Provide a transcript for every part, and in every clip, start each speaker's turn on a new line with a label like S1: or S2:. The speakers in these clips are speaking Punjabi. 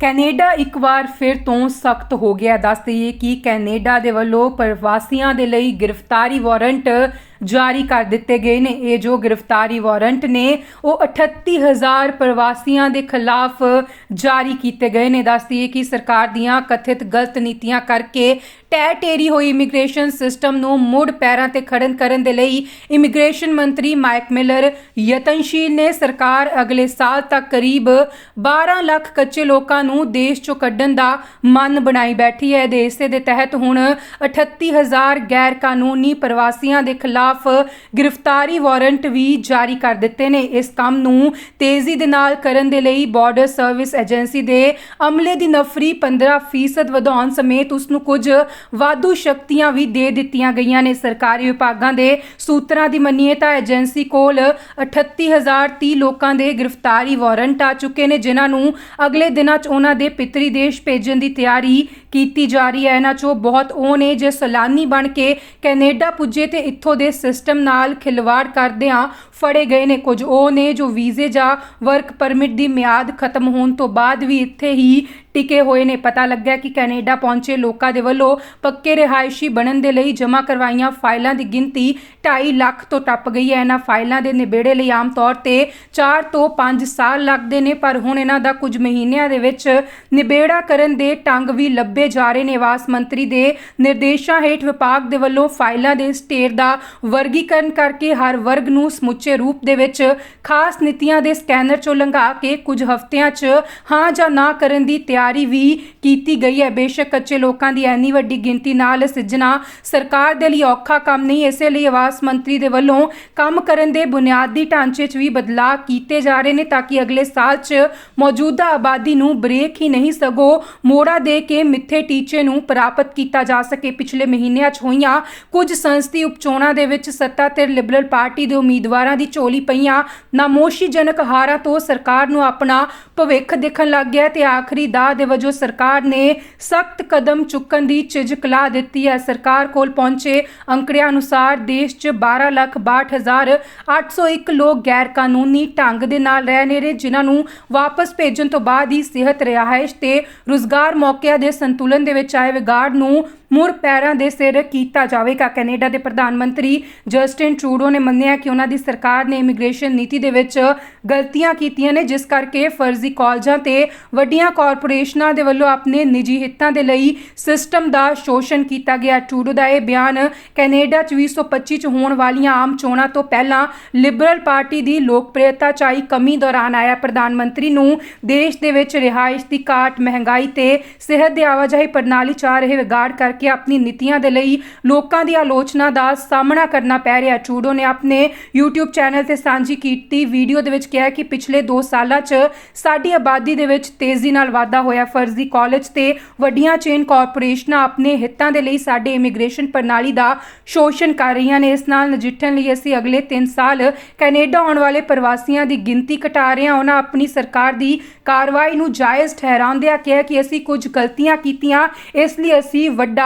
S1: ਕੈਨੇਡਾ ਇੱਕ ਵਾਰ ਫਿਰ ਤੋਂ ਸਖਤ ਹੋ ਗਿਆ। ਦੱਸ ਦਈਏ ਕਿ ਕੈਨੇਡਾ ਦੇ ਵੱਲੋਂ ਪ੍ਰਵਾਸੀਆਂ ਦੇ ਲਈ ਗ੍ਰਿਫਤਾਰੀ ਵਾਰੰਟ ਜਾਰੀ ਕਰ ਦਿੱਤੇ ਗਏ ਨੇ। ਇਹ ਜੋ ਗ੍ਰਿਫਤਾਰੀ ਵਾਰੰਟ ਨੇ, ਉਹ 38000 ਪ੍ਰਵਾਸੀਆਂ ਦੇ ਖਿਲਾਫ ਜਾਰੀ ਕੀਤੇ ਗਏ ਨੇ। ਦੱਸ ਦਈਏ ਕਿ ਸਰਕਾਰ ਦੀਆਂ ਕਥਿਤ ਗਲਤ ਨੀਤੀਆਂ ਕਰਕੇ ਟੈ ਟੇਰੀ ਹੋਈ ਇਮੀਗ੍ਰੇਸ਼ਨ ਸਿਸਟਮ ਨੂੰ ਮੁੜ ਪੈਰਾਂ ਤੇ ਖੜਨ ਕਰਨ ਦੇ ਲਈ ਇਮੀਗ੍ਰੇਸ਼ਨ ਮੰਤਰੀ ਮਾਈਕ ਮਿਲਰ ਯਤਨਸ਼ੀਲ ਨੇ। ਸਰਕਾਰ ਅਗਲੇ ਸਾਲ ਤੱਕ ਕਰੀਬ 12 ਲੱਖ ਕੱਚੇ ਲੋਕਾਂ ਨੂੰ ਦੇਸ਼ ਚੋਂ ਕੱਢਣ ਦਾ ਮਨ ਬਣਾਈ ਬੈਠੀ ਹੈ। ਦੇ ਇਸੇ ਦੇ ਤਹਿਤ ਹੁਣ 38000 ਗੈਰ ਕਾਨੂੰਨੀ ਪ੍ਰਵਾਸੀਆਂ ਦੇ ਖਿਲਾਫ ਗ੍ਰਿਫਤਾਰੀ ਵਾਰੰਟ ਵੀ ਜਾਰੀ ਕਰ ਦਿੱਤੇ ਨੇ। ਇਸ ਕੰਮ ਨੂੰ ਤੇਜ਼ੀ ਦੇ ਨਾਲ ਕਰਨ ਦੇ ਲਈ ਬਾਰਡਰ ਸਰਵਿਸ ਏਜੰਸੀ ਦੇ ਅਮਲੇ ਦੀ ਨਫਰੀ 15% ਵਧਾਉਣ ਸਮੇਤ ਉਸ ਨੂੰ ਕੁਝ ਵਾਧੂ ਸ਼ਕਤੀਆਂ ਵੀ ਦੇ ਦਿੱਤੀਆਂ ਗਈਆਂ ਨੇ। ਸਰਕਾਰੀ ਵਿਭਾਗਾਂ ਦੇ ਸੂਤਰਾਂ ਦੀ ਮੰਨੀਏ ਤਾਂ ਏਜੰਸੀ ਕੋਲ 38030 ਲੋਕਾਂ ਦੇ ਗ੍ਰਿਫਤਾਰੀ ਵਾਰੰਟ ਆ ਚੁੱਕੇ ਨੇ, ਜਿਨ੍ਹਾਂ ਨੂੰ ਅਗਲੇ ਦਿਨਾਂ 'ਚ ਉਹਨਾਂ ਦੇ ਪਿਤਰੀ ਦੇਸ਼ ਭੇਜਣ ਦੀ ਤਿਆਰੀ ਕੀਤੀ ਜਾ ਰਹੀ ਹੈ। ਇਹਨਾਂ 'ਚੋਂ ਬਹੁਤ ਉਹ ਨੇ ਜੇ ਸਲਾਨੀ ਬਣ ਕੇ ਕੈਨੇਡਾ ਪੁੱਜੇ ਤੇ ਇੱਥੋਂ ਦੇ ਸਿਸਟਮ ਨਾਲ ਖਿਲਵਾੜ ਕਰਦਿਆਂ ਫੜੇ ਗਏ ਨੇ। ਕੁਝ ਉਹ ਨੇ ਜੋ ਵੀਜ਼ੇ ਜਾਂ ਵਰਕ ਪਰਮਿਟ ਦੀ ਮਿਆਦ ਖਤਮ ਹੋਣ ਤੋਂ ਬਾਅਦ ਵੀ ਇੱਥੇ ਹੀ ਟਿਕੇ ਹੋਏ ਨੇ। ਪਤਾ ਲੱਗਿਆ ਕਿ ਕੈਨੇਡਾ ਪਹੁੰਚੇ ਲੋਕਾਂ ਦੇ ਵੱਲੋਂ ਪੱਕੇ ਰਿਹਾਇਸ਼ੀ ਬਣਨ ਦੇ ਲਈ ਜਮ੍ਹਾਂ ਕਰਵਾਈਆਂ ਫਾਈਲਾਂ ਦੀ ਗਿਣਤੀ 2.5 ਲੱਖ ਤੋਂ ਟੱਪ ਗਈ ਹੈ। ਇਹਨਾਂ ਫਾਈਲਾਂ ਦੇ ਨਿਬੇੜੇ ਲਈ ਆਮ ਤੌਰ ਤੇ 4 ਤੋਂ 5 ਸਾਲ ਲੱਗਦੇ ਨੇ, ਪਰ ਹੁਣ ਇਹਨਾਂ ਦਾ ਕੁਝ ਮਹੀਨਿਆਂ ਦੇ ਵਿੱਚ ਨਿਬੇੜਾ ਕਰਨ ਦੇ ਟੰਗ ਵੀ ਲੱਭ ਲੱਭੇ ਜਾ ਰਹੇ ਨੇ। ਆਵਾਸ ਮੰਤਰੀ ਦੇ ਨਿਰਦੇਸ਼ਾਂ ਹੇਠ ਵਿਭਾਗ ਦੇ ਵੱਲੋਂ ਫਾਈਲਾਂ ਦੇ ਸਟੇਟ ਦਾ ਵਰਗੀਕਰਨ ਕਰਕੇ ਹਰ ਵਰਗ ਨੂੰ ਸਮੁੱਚੇ ਰੂਪ ਦੇ ਵਿੱਚ ਖਾਸ ਨੀਤੀਆਂ ਦੇ ਸਕੈਨਰ ਚੋਂ ਲੰਘਾ ਕੇ ਕੁਝ ਹਫ਼ਤਿਆਂ 'ਚ ਹਾਂ ਜਾਂ ਨਾ ਕਰਨ ਦੀ ਤਿਆਰੀ ਵੀ ਕੀਤੀ ਗਈ ਹੈ। ਬੇਸ਼ੱਕ ਕੱਚੇ ਲੋਕਾਂ ਦੀ ਐਨੀ ਵੱਡੀ ਗਿਣਤੀ ਨਾਲ ਸਿੱਝਣਾ ਸਰਕਾਰ ਦੇ ਲਈ ਔਖਾ ਕੰਮ ਨਹੀਂ, ਇਸੇ ਲਈ ਆਵਾਸ ਮੰਤਰੀ ਦੇ ਵੱਲੋਂ ਕੰਮ ਕਰਨ ਦੇ ਬੁਨਿਆਦੀ ਢਾਂਚੇ 'ਚ ਵੀ ਬਦਲਾਅ ਕੀਤੇ ਜਾ ਰਹੇ ਨੇ ਤਾਂ ਕਿ ਅਗਲੇ ਸਾਲ 'ਚ ਮੌਜੂਦਾ ਆਬਾਦੀ ਨੂੰ ਬ੍ਰੇਕ ਹੀ ਨਹੀਂ ਸਗੋ ਮੋੜਾ ਦੇ ਕੇ ਮਿੱਥੇ ਟੀਚੇ ਨੂੰ ਪ੍ਰਾਪਤ ਕੀਤਾ ਜਾ ਸਕੇ, ਪਿਛਲੇ ਮਹੀਨਿਆਂ 'ਚ ਹੋਈਆਂ ਕੁਝ ਸੰਸਦੀ ਉਪਚੋਣਾਂ ਦੇ ਵਿੱਚ ਸੱਤਾ ਤੇ ਲਿਬਰਲ ਪਾਰਟੀ ਦੇ ਉਮੀਦਵਾਰਾਂ ਦੀ ਝੋਲੀ ਪਈਆਂ। ਨਾਮੋਸ਼ੀਜਨਕ ਹਾਰਾਂ ਤੋਂ ਸਰਕਾਰ ਨੂੰ ਆਪਣਾ ਭਵਿੱਖ ਦੇਖਣ ਲੱਗ ਗਿਆ ਤੇ ਆਖਰੀ ਦਾਅ ਦੇ ਵਜੋਂ ਸਰਕਾਰ ਨੇ ਸਖਤ ਕਦਮ ਚੁੱਕਣ ਦੀ ਝਿਜਕਲਾ ਦਿੱਤੀ ਹੈ। ਸਰਕਾਰ ਕੋਲ ਪਹੁੰਚੇ ਅੰਕੜਿਆਂ ਅਨੁਸਾਰ ਦੇਸ਼ 'ਚ 12 ਲੱਖ 62801 ਲੋਕ ਗੈਰ ਕਾਨੂੰਨੀ ਢੰਗ ਦੇ ਨਾਲ ਰਹਿ ਨੇ ਰਹੇ ਜਿਨ੍ਹਾਂ ਨੂੰ ਵਾਪਸ ਭੇਜਣ ਤੋਂ ਬਾਅਦ ਹੀ ਸਿਹਤ ਰਿਹਾਇਸ਼ ਤੇ ਰੁਜ਼ਗਾਰ ਮੌਕਿਆਂ ਦੇ ਸੰਤੁਲਨ ਦੇ ਵਿੱਚ ਆਏ ਵਿਗਾੜ ਨੂੰ ਮੁੜ ਪੈਰਾਂ ਦੇ ਸਿਰ ਕੀਤਾ ਜਾਵੇਗਾ। ਕੈਨੇਡਾ ਦੇ ਪ੍ਰਧਾਨ ਮੰਤਰੀ ਜਸਟਿਨ ਟਰੂਡੋ ਨੇ ਮੰਨਿਆ ਕਿ ਉਹਨਾਂ ਦੀ ਸਰਕਾਰ ਨੇ ਇਮੀਗ੍ਰੇਸ਼ਨ ਨੀਤੀ ਦੇ ਵਿੱਚ ਗਲਤੀਆਂ ਕੀਤੀਆਂ ਨੇ, ਜਿਸ ਕਰਕੇ ਫਰਜ਼ੀ ਕਾਲਜਾਂ ਤੇ ਵੱਡੀਆਂ ਕਾਰਪੋਰੇਸ਼ਨਾਂ ਦੇ ਵੱਲੋਂ ਆਪਣੇ ਨਿੱਜੀ ਹਿੱਤਾਂ ਦੇ ਲਈ ਸਿਸਟਮ ਦਾ ਸ਼ੋਸ਼ਣ ਕੀਤਾ ਗਿਆ। ਟਰੂਡੋ ਦਾ ਇਹ ਬਿਆਨ ਕੈਨੇਡਾ 'ਚ 2025 'ਚ ਹੋਣ ਵਾਲੀਆਂ ਆਮ ਚੋਣਾਂ ਤੋਂ ਪਹਿਲਾਂ ਲਿਬਰਲ ਪਾਰਟੀ ਦੀ ਲੋਕਪ੍ਰਿਯਤਾ 'ਚ ਆਈ ਕਮੀ ਦੌਰਾਨ ਆਇਆ। ਪ੍ਰਧਾਨ ਮੰਤਰੀ ਨੂੰ ਦੇਸ਼ ਦੇ ਵਿੱਚ ਰਿਹਾਇਸ਼ ਦੀ ਘਾਟ, ਮਹਿੰਗਾਈ ਤੇ ਸਿਹਤ ਦੇ ਆਵਾਜਾਈ ਪ੍ਰਣਾਲੀ 'ਚ ਆ ਰਹੇ ਵਿਗਾੜ ਕਰ ਕਰਕੇ ਆਪਣੀ ਨੀਤੀਆਂ ਦੇ ਲਈ ਲੋਕਾਂ ਦੀ ਆਲੋਚਨਾ ਦਾ ਸਾਹਮਣਾ ਕਰਨਾ ਪੈ ਰਿਹਾ। ਚੂਡੋ ਨੇ ਆਪਣੇ YouTube ਚੈਨਲ ਤੇ ਸਾਂਝੀ ਕੀਤੀ ਵੀਡੀਓ ਦੇ ਵਿੱਚ ਕਿਹਾ ਕਿ ਪਿਛਲੇ 2 ਸਾਲਾਂ 'ਚ ਸਾਡੀ ਆਬਾਦੀ ਦੇ ਵਿੱਚ ਤੇਜ਼ੀ ਨਾਲ ਵਾਧਾ ਹੋਇਆ। ਫਰਜ਼ੀ ਕਾਲਜ ਤੇ ਵੱਡੀਆਂ ਚੇਨ ਕਾਰਪੋਰੇਸ਼ਨਾਂ ਆਪਣੇ ਹਿੱਤਾਂ ਦੇ ਲਈ ਸਾਡੇ ਇਮੀਗ੍ਰੇਸ਼ਨ ਪ੍ਰਣਾਲੀ ਦਾ ਸ਼ੋਸ਼ਣ ਕਰ ਰਹੀਆਂ ਨੇ। ਇਸ ਨਾਲ ਨਜਿੱਠਣ ਲਈ ਅਸੀਂ ਅਗਲੇ 3 ਸਾਲ ਕੈਨੇਡਾ ਆਉਣ ਵਾਲੇ ਪ੍ਰਵਾਸੀਆਂ ਦੀ ਗਿਣਤੀ ਘਟਾ ਰਹੇ ਹਾਂ। ਉਹਨਾਂ ਆਪਣੀ ਸਰਕਾਰ ਦੀ ਕਾਰਵਾਈ ਨੂੰ ਜਾਇਜ਼ ਠਹਿਰਾਉਂਦਿਆਂ ਕਿਹਾ ਕਿ ਅਸੀਂ ਕੁਝ ਗਲਤੀਆਂ ਕੀਤੀਆਂ, ਇਸ ਲਈ ਅਸੀਂ ਵੱਡਾ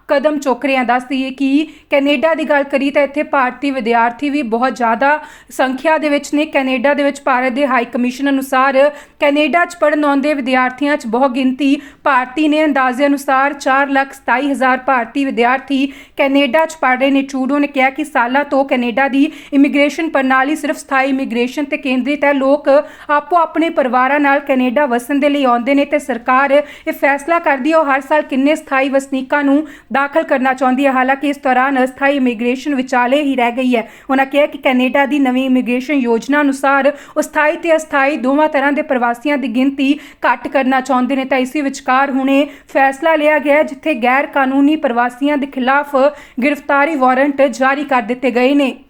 S1: ਕਦਮ ਚੁੱਕ ਰਹੇ ਹਾਂ ਦੱਸ ਦਈਏ ਕਿ ਕੈਨੇਡਾ ਦੀ ਗੱਲ ਕਰੀ ਤਾਂ ਇੱਥੇ ਭਾਰਤੀ ਵਿਦਿਆਰਥੀ ਵੀ ਬਹੁਤ ਜ਼ਿਆਦਾ ਸੰਖਿਆ ਦੇ ਵਿੱਚ ਨੇ। ਕੈਨੇਡਾ ਦੇ ਵਿੱਚ ਭਾਰਤ ਦੇ ਹਾਈ ਕਮਿਸ਼ਨ ਅਨੁਸਾਰ ਕੈਨੇਡਾ 'ਚ ਪੜਨ ਆਉਂਦੇ ਵਿਦਿਆਰਥੀਆਂ 'ਚ ਬਹੁਤ ਗਿਣਤੀ ਭਾਰਤੀ ਨੇ। ਅੰਦਾਜ਼ੇ ਅਨੁਸਾਰ 427000 ਭਾਰਤੀ ਵਿਦਿਆਰਥੀ ਕੈਨੇਡਾ 'ਚ ਪੜ ਰਹੇ ਨੇ। ਚੂਡੋ ਨੇ ਕਿਹਾ ਕਿ ਸਾਲਾਂ ਤੋਂ ਕੈਨੇਡਾ ਦੀ ਇਮੀਗ੍ਰੇਸ਼ਨ ਪ੍ਰਣਾਲੀ ਸਿਰਫ ਸਥਾਈ ਇਮੀਗ੍ਰੇਸ਼ਨ ਤੇ ਕੇਂਦਰਿਤ ਹੈ। ਲੋਕ ਆਪੋ ਆਪਣੇ ਪਰਿਵਾਰਾਂ ਨਾਲ ਕੈਨੇਡਾ ਵਸਣ ਦੇ ਲਈ ਆਉਂਦੇ ਨੇ ਤੇ ਸਰਕਾਰ ਇਹ ਫੈਸਲਾ ਕਰਦੀ ਹੈ ਉਹ ਹਰ ਸਾਲ ਕਿੰਨੇ ਸਥਾਈ ਵਸਨੀਕਾਂ ਨੂੰ ਦਾਖਲ ਕਰਨਾ ਚਾਹੁੰਦੀ ਹੈ। ਹਾਲਾਂਕਿ ਇਸ ਦੌਰਾਨ ਅਸਥਾਈ ਇਮੀਗ੍ਰੇਸ਼ਨ ਵਿਚਾਲੇ ਹੀ ਰਹਿ ਗਈ ਹੈ। ਉਹਨਾਂ ਕਿਹਾ ਕਿ ਕੈਨੇਡਾ ਦੀ ਨਵੀਂ ਇਮੀਗ੍ਰੇਸ਼ਨ ਯੋਜਨਾ ਅਨੁਸਾਰ ਅਸਥਾਈ ਸਥਾਈ ਤੇ ਅਸਥਾਈ ਦੋਵਾਂ ਤਰ੍ਹਾਂ ਦੇ ਪ੍ਰਵਾਸੀਆਂ ਦੀ ਗਿਣਤੀ ਘੱਟ ਕਰਨਾ ਚਾਹੁੰਦੇ ਨੇ। ਤਾਂ ਇਸੇ ਵਿਚਕਾਰ ਹੁਣੇ ਫੈਸਲਾ ਲਿਆ ਗਿਆ ਜਿੱਥੇ ਗੈਰ ਕਾਨੂੰਨੀ ਪ੍ਰਵਾਸੀਆਂ ਦੇ ਖਿਲਾਫ ਗ੍ਰਿਫਤਾਰੀ ਵਾਰੰਟ ਜਾਰੀ ਕਰ ਦਿੱਤੇ ਗਏ ਨੇ।